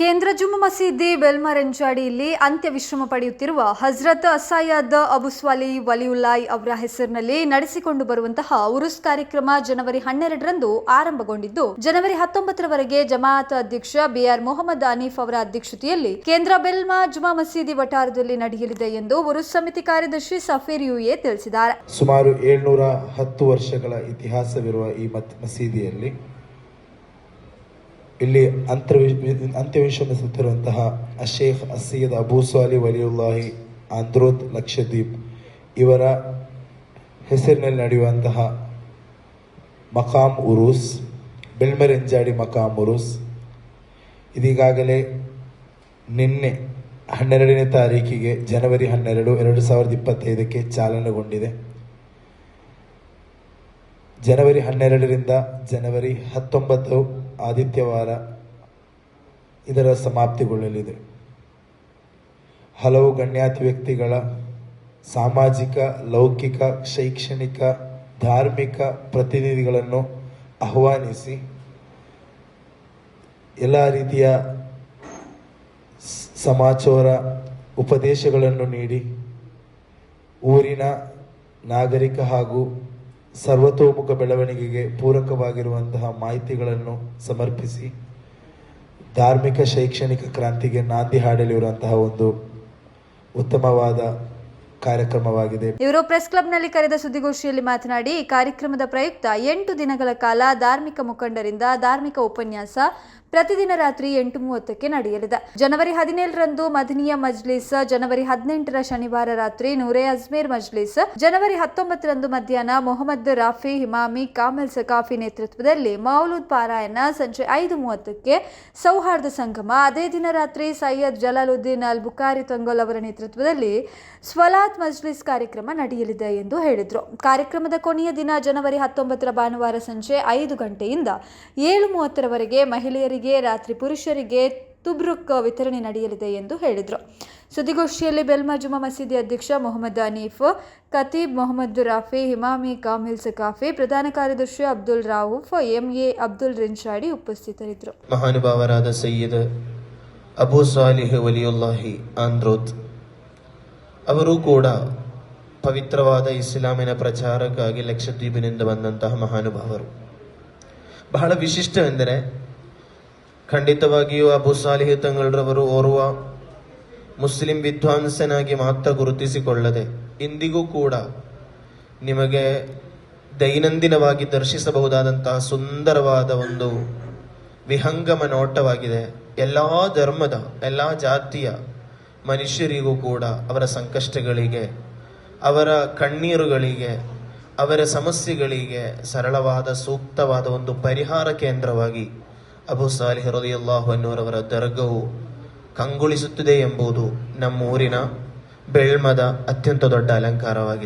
ಕೇಂದ್ರ ಜುಮ್ಮು ಮಸೀದಿ ಬೆಲ್ಮರಂಜಾಡಿಯಲ್ಲಿ ಅಂತ್ಯ ವಿಶ್ರಮ ಪಡೆಯುತ್ತಿರುವ ಹಜ್ರತ್ ಅಸಾಯದ್ ಅಬುಸ್ವಾಲಿ ವಲಿಯುಲ್ಲಾಯ್ ಅವರ ಹೆಸರಿನಲ್ಲಿ ನಡೆಸಿಕೊಂಡು ಬರುವಂತಹ ಉರುಸ್ ಕಾರ್ಯಕ್ರಮ ಜನವರಿ ಹನ್ನೆರಡರಂದು ಆರಂಭಗೊಂಡಿದ್ದು, ಜನವರಿ ಹತ್ತೊಂಬತ್ತರವರೆಗೆ ಜಮಾಅತ್ ಅಧ್ಯಕ್ಷ ಬಿಆರ್ ಮೊಹಮ್ಮದ್ ಅನೀಫ್ ಅವರ ಅಧ್ಯಕ್ಷತೆಯಲ್ಲಿ ಕೇಂದ್ರ ಬೆಲ್ಮಾ ಜುಮಾ ಮಸೀದಿ ವಠಾರದಲ್ಲಿ ನಡೆಯಲಿದೆ ಎಂದು ಉರುಸ್ ಸಮಿತಿ ಕಾರ್ಯದರ್ಶಿ ಸಫೀರ್ ಯುಎ ತಿಳಿಸಿದ್ದಾರೆ. ಸುಮಾರು ಏಳ್ನೂರ ಹತ್ತು ವರ್ಷಗಳ ಇತಿಹಾಸವಿರುವ ಈ ಮಸೀದಿಯಲ್ಲಿ ಇಲ್ಲಿ ಅಂತರ್ವಿ ಅಂತ್ಯವಿಶ್ರಮಿಸುತ್ತಿರುವಂತಹ ಅಶೇಖ್ ಅಸೀದ್ ಅಬೂ ಸಾಲಿ ವಲಿಯುಲ್ಲಾಹಿ ಆಂಧ್ರೋತ್ ಲಕ್ಷದ್ವೀಪ್ ಇವರ ಹೆಸರಿನಲ್ಲಿ ನಡೆಯುವಂತಹ ಮಕಾಮ್ ಉರೂಸ್ ಬೆಳ್ಮರೆಂಜಾಡಿ ಮಕಾಮ್ ಉರೂಸ್. ಇದೀಗಾಗಲೇ ನಿನ್ನೆ ಹನ್ನೆರಡನೇ ತಾರೀಕಿಗೆ ಜನವರಿ ಹನ್ನೆರಡು ಎರಡು ಸಾವಿರದ ಇಪ್ಪತ್ತೈದಕ್ಕೆ ಚಾಲನೆಗೊಂಡಿದೆ. ಜನವರಿ ಹನ್ನೆರಡರಿಂದ ಜನವರಿ ಹತ್ತೊಂಬತ್ತು ಆದಿತ್ಯವಾರ ಇದರ ಸಮಾಪ್ತಿಗೊಳ್ಳಲಿದೆ. ಹಲವು ಗಣ್ಯಾತಿ ವ್ಯಕ್ತಿಗಳ ಸಾಮಾಜಿಕ, ಲೌಕಿಕ, ಶೈಕ್ಷಣಿಕ, ಧಾರ್ಮಿಕ ಪ್ರತಿನಿಧಿಗಳನ್ನು ಆಹ್ವಾನಿಸಿ ಎಲ್ಲ ರೀತಿಯ ಸಮಾಚಾರ ಉಪದೇಶಗಳನ್ನು ನೀಡಿ ಊರಿನ ನಾಗರಿಕ ಹಾಗೂ ಸರ್ವತೋಮುಖ ಬೆಳವಣಿಗೆಗೆ ಪೂರಕವಾಗಿರುವಂತಹ ಮಾಹಿತಿಗಳನ್ನು ಸಮರ್ಪಿಸಿ, ಧಾರ್ಮಿಕ ಶೈಕ್ಷಣಿಕ ಕ್ರಾಂತಿಗೆ ನಾಂದಿ ಹಾಡಲಿರುವಂತಹ ಒಂದು ಉತ್ತಮವಾದ ಕಾರ್ಯಕ್ರಮವಾಗಿದೆ. ಇವರು ಪ್ರೆಸ್ ಕ್ಲಬ್ನಲ್ಲಿ ಕರೆದ ಸುದ್ದಿಗೋಷ್ಠಿಯಲ್ಲಿ ಮಾತನಾಡಿ ಕಾರ್ಯಕ್ರಮದ ಪ್ರಯುಕ್ತ ಎಂಟು ದಿನಗಳ ಕಾಲ ಧಾರ್ಮಿಕ ಮುಖಂಡರಿಂದ ಧಾರ್ಮಿಕ ಉಪನ್ಯಾಸ ಪ್ರತಿದಿನ ರಾತ್ರಿ ಎಂಟು ಮೂವತ್ತಕ್ಕೆ ನಡೆಯಲಿದೆ. ಜನವರಿ ಹದಿನೇಳರಂದು ಮದನಿಯ ಮಜ್ಲಿಸ್, ಜನವರಿ ಹದಿನೆಂಟರ ಶನಿವಾರ ರಾತ್ರಿ ನೂರೆ ಅಜ್ಮೇರ್ ಮಜ್ಲಿಸ್, ಜನವರಿ ಹತ್ತೊಂಬತ್ತರಂದು ಮಧ್ಯಾಹ್ನ ಮೊಹಮ್ಮದ್ ರಾಫಿ, ಹಿಮಾಮಿ, ಕಾಮಲ್ ಸಕಾಫಿ ನೇತೃತ್ವದಲ್ಲಿ ಮೌಲೂದ್ ಪಾರಾಯಣ ಸಂಜೆ ಐದು ಮೂವತ್ತಕ್ಕೆ ಸೌಹಾರ್ದ ಸಂಗಮ. ಅದೇ ದಿನ ರಾತ್ರಿ ಸೈಯದ್ ಜಲಾಲುದ್ದೀನ್ ಅಲ್ ಬುಖಾರಿ ತಂಗೋಲ್ ಅವರ ನೇತೃತ್ವದಲ್ಲಿ ಸ್ವಲಾತ್ ಮಜ್ಲಿಸ್ ಕಾರ್ಯಕ್ರಮ ನಡೆಯಲಿದೆ ಎಂದು ಹೇಳಿದರು. ಕಾರ್ಯಕ್ರಮದ ಕೊನೆಯ ದಿನ ಜನವರಿ ಹತ್ತೊಂಬತ್ತರ ಭಾನುವಾರ ಸಂಜೆ ಐದು ಗಂಟೆಯಿಂದ ಏಳು ಮೂವತ್ತರವರೆಗೆ ಮಹಿಳೆಯರಿಗೆ ರಾತ್ರಿ ಪುರುಷರಿಗೆ ತುಬ್ರುಕ್ ವಿತರಣೆ ನಡೆಯಲಿದೆ ಎಂದು ಹೇಳಿದರು. ಸುದ್ದಿಗೋಷ್ಠಿಯಲ್ಲಿ ಬೆಲ್ಮಜುಮ ಮಸೀದಿ ಅಧ್ಯಕ್ಷ ಮೊಹಮ್ಮದ್ ಅನೀಫ್, ಖತೀಬ್ ಮೊಹಮ್ಮದ್ ರಾಫಿ, ಹಿಮಾಮಿ ಕಾಮಿಲ್ ಸಕಾಫಿ, ಪ್ರಧಾನ ಕಾರ್ಯದರ್ಶಿ ಅಬ್ದುಲ್ ರಾವುಫ್, ಎಂಎ ಅಬ್ದುಲ್ ರಿನ್ಶಾಡಿ ಉಪಸ್ಥಿತರಿದ್ದರು. ಮಹಾನುಭಾವರಾದ ಸೈಯದ್ ಅಬು ಸಾಲಿಹ್ ವಲಿಯುಲ್ಲಾಹಿ ಆಂದ್ರೋತ್ ಅವರು ಕೂಡ ಪವಿತ್ರವಾದ ಇಸ್ಲಾಮಿನ ಪ್ರಚಾರಕ್ಕಾಗಿ ಲಕ್ಷದ್ವೀಪಿನಿಂದ ಬಂದಂತಹ ಮಹಾನುಭಾವರು. ಬಹಳ ವಿಶಿಷ್ಟವೆಂದರೆ ಖಂಡಿತವಾಗಿಯೂ ಅಬು ಸಾಲಿಹ್ ತಂಗಳರವರು ಓರ್ವ ಮುಸ್ಲಿಂ ವಿದ್ವಾಂಸನಾಗಿ ಮಾತ್ರ ಗುರುತಿಸಿಕೊಳ್ಳದೆ ಇಂದಿಗೂ ಕೂಡ ನಿಮಗೆ ದೈನಂದಿನವಾಗಿ ದರ್ಶಿಸಬಹುದಾದಂತಹ ಸುಂದರವಾದ ಒಂದು ವಿಹಂಗಮ ನೋಟವಾಗಿದೆ. ಎಲ್ಲ ಧರ್ಮದ, ಎಲ್ಲ ಜಾತಿಯ ಮನುಷ್ಯರಿಗೂ ಕೂಡ ಅವರ ಸಂಕಷ್ಟಗಳಿಗೆ, ಅವರ ಕಣ್ಣೀರುಗಳಿಗೆ, ಅವರ ಸಮಸ್ಯೆಗಳಿಗೆ ಸರಳವಾದ ಸೂಕ್ತವಾದ ಒಂದು ಪರಿಹಾರ ಕೇಂದ್ರವಾಗಿ ಅಬು ಸಾಲಿಹ್ ರಲಿಯಲ್ಲಾಹು ಅನ್ನೋರವರ ದರ್ಗವು ಕಂಗೊಳಿಸುತ್ತಿದೆ ಎಂಬುದು ನಮ್ಮೂರಿನ ಬೆಳ್ಮದ ಅತ್ಯಂತ ದೊಡ್ಡ ಅಲಂಕಾರವಾಗಿದೆ.